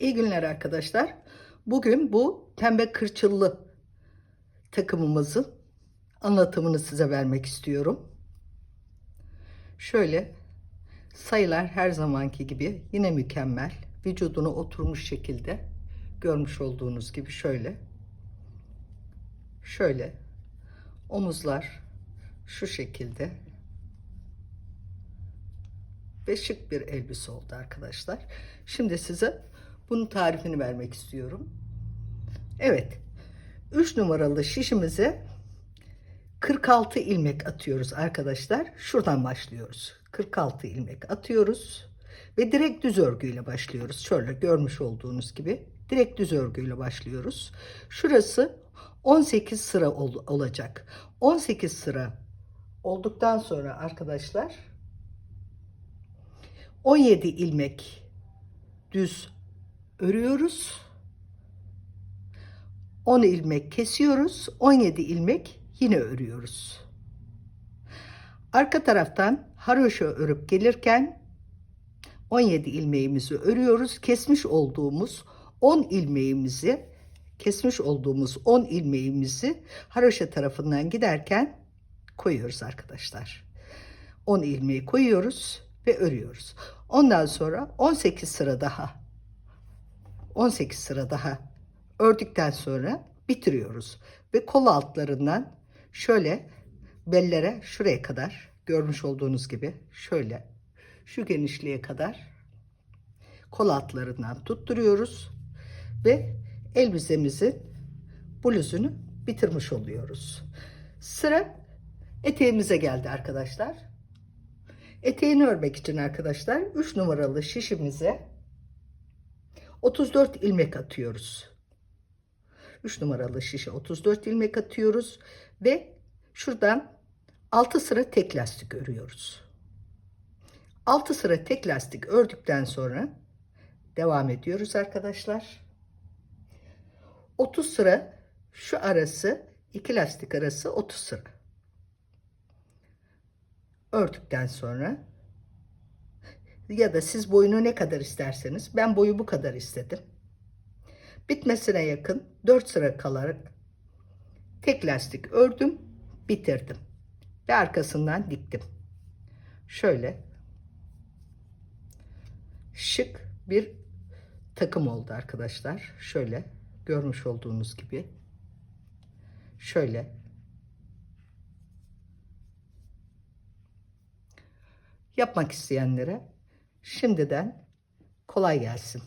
İyi günler arkadaşlar. Bugün bu pembe kırçıllı takımımızın anlatımını size vermek istiyorum. Şöyle sayılar her zamanki gibi yine mükemmel. Vücuduna oturmuş şekilde görmüş olduğunuz gibi şöyle. Şöyle omuzlar şu şekilde ve şık bir elbise oldu arkadaşlar. Şimdi size bunun tarifini vermek istiyorum. Evet. 3 numaralı şişimize 46 ilmek atıyoruz arkadaşlar. Şuradan başlıyoruz. 46 ilmek atıyoruz ve direkt düz örgüyle başlıyoruz. Şöyle görmüş olduğunuz gibi direkt düz örgüyle başlıyoruz. Şurası 18 sıra ol- olacak. 18 sıra olduktan sonra arkadaşlar 17 ilmek düz örüyoruz. 10 ilmek kesiyoruz. 17 ilmek yine örüyoruz. Arka taraftan haroşa örüp gelirken 17 ilmeğimizi örüyoruz. Kesmiş olduğumuz 10 ilmeğimizi kesmiş olduğumuz 10 ilmeğimizi haroşa tarafından giderken koyuyoruz arkadaşlar. 10 ilmeği koyuyoruz ve örüyoruz. Ondan sonra 18 sıra daha 18 sıra daha ördükten sonra bitiriyoruz. Ve kol altlarından şöyle bellere şuraya kadar görmüş olduğunuz gibi şöyle şu genişliğe kadar kol altlarından tutturuyoruz ve elbisemizin bluzunu bitirmiş oluyoruz. Sıra eteğimize geldi arkadaşlar. Eteğini örmek için arkadaşlar 3 numaralı şişimize 34 ilmek atıyoruz. 3 numaralı şişe 34 ilmek atıyoruz ve şuradan 6 sıra tek lastik örüyoruz. 6 sıra tek lastik ördükten sonra devam ediyoruz arkadaşlar. 30 sıra şu arası iki lastik arası 30 sıra ördükten sonra ya da siz boyunu ne kadar isterseniz ben boyu bu kadar istedim. Bitmesine yakın 4 sıra kalarak tek lastik ördüm, bitirdim ve arkasından diktim. Şöyle şık bir takım oldu arkadaşlar. Şöyle görmüş olduğunuz gibi. Şöyle yapmak isteyenlere şimdiden kolay gelsin.